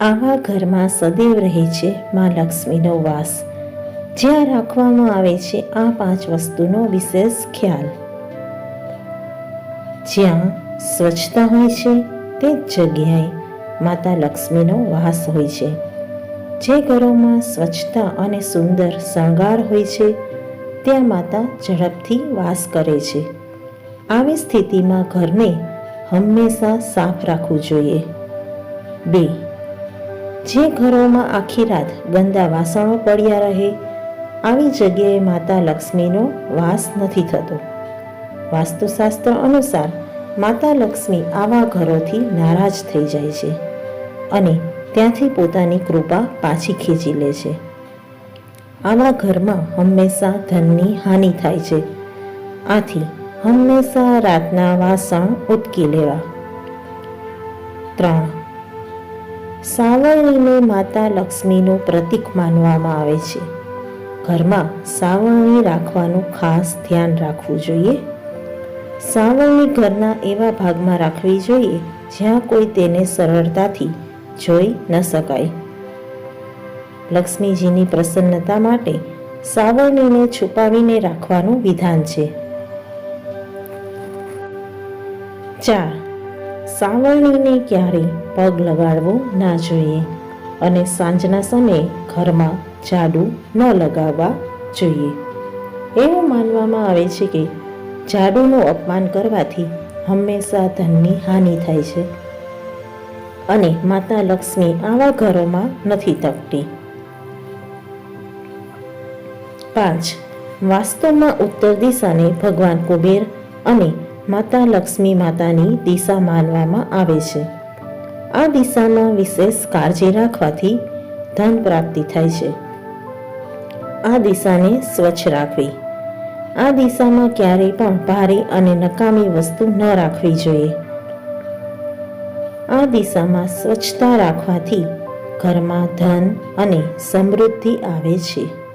આવા ઘરમાં સદૈવ રહે છે મા લક્ષ્મીનો વાસ. જ્યાં રાખવામાં આવે છે આ પાંચ વસ્તુનો વિશેષ ખ્યાલ. જ્યાં સ્વચ્છતા હોય છે તે જ જગ્યાએ માતા લક્ષ્મીનો વાસ હોય છે. જે ઘરોમાં સ્વચ્છતા અને સુંદર શણગાર હોય છે, ત્યાં માતા ઝડપથી વાસ કરે છે. આવી સ્થિતિમાં ઘરને હંમેશા સાફ રાખવું જોઈએ. બે જે ઘરોમાં આખી રાત ગંદા વાસણો પડ્યા રહે, આવી જગ્યાએ માતા લક્ષ્મીનો વાસ નથી થતો. વાસ્તુશાસ્ત્ર અનુસાર માતા લક્ષ્મી આવા ઘરોથી નારાજ થઈ જાય છે અને ત્યાંથી પોતાની કૃપા પાછી ખેંચી લે છે. આવા ઘરમાં હંમેશા ધનની હાનિ થાય છે. આથી હંમેશા રાતના વાસણ ઉટકી લેવા. ત્રણ સાવરણીને માતા લક્ષ્મીનું પ્રતીક માનવામાં આવે છે. ઘરમાં સાવરણી રાખવાનું ખાસ ધ્યાન રાખવું જોઈએ. સાવરણી ઘરના એવા ભાગમાં રાખવી જોઈએ જ્યાં કોઈ તેને સરળતાથી જોઈ ન શકાય. લક્ષ્મીજીની પ્રસન્નતા માટે સાવરણીને છુપાવીને રાખવાનું વિધાન છે. ચાર. સાવરણીને ક્યારેય પગ લગાડવો ના જોઈએ અને સાંજના સમયે ઘરમાં જાડુ ન લગાવવા જોઈએ. એવું માનવામાં આવે છે કે જાડુનું અપમાન કરવાથી હંમેશા ધનની હાનિ થાય છે અને માતા લક્ષ્મી આવા ઘરોમાં નથી તકતી પાંચ. વાસ્તવમાં ઉત્તર દિશાને ભગવાન કુબેર અને માતા લક્ષ્મી માતાની દિશા માનવામાં આવે છે. આ દિશામાં વિશેષ કાળજી રાખવાથી ધન પ્રાપ્તિ થાય છે. આ દિશાને સ્વચ્છ રાખવી. આ દિશામાં ક્યારેય પણ ભારે અને નકામી વસ્તુ ન રાખવી જોઈએ. આ દિશામાં સ્વચ્છતા રાખવાથી ઘરમાં ધન અને સમૃદ્ધિ આવે છે.